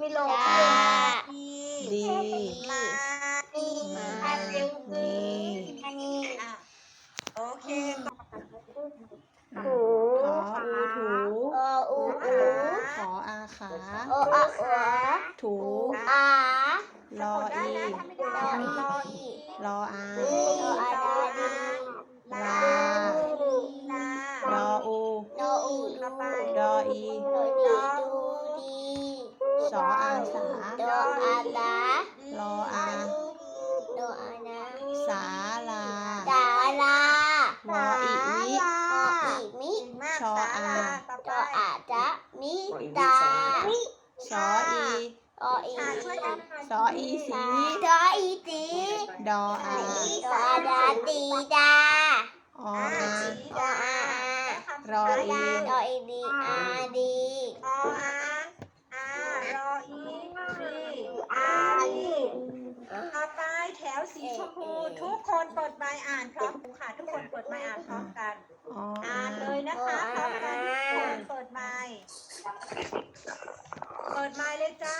มีลงดี มานีอันเร็วนี้นนี้โอเคต่อโอ้ขออูถูโอูอูขออาขาโออาขาถูอารออีรออีรออาลออาลาลาลออูลออูดออี สออาสาโดอาดาลออาดอานาสาลาสาลาวออีมิวออีมิชออาดออาจะมิตาชออีออีสออีสีสออีสีดออาดออดาตีดาออาออารออีรออีดีอาดี วสีชมพูทุกคนเปิดไมค์อ่านพร้อมกันค่ะ ทุกคนเปิดไมค์อ่านพร้อมกันออาอ่านเลยนะคะพร้อมกันทุกคนเปิดไมค์เปิดไมค์เลยจ้า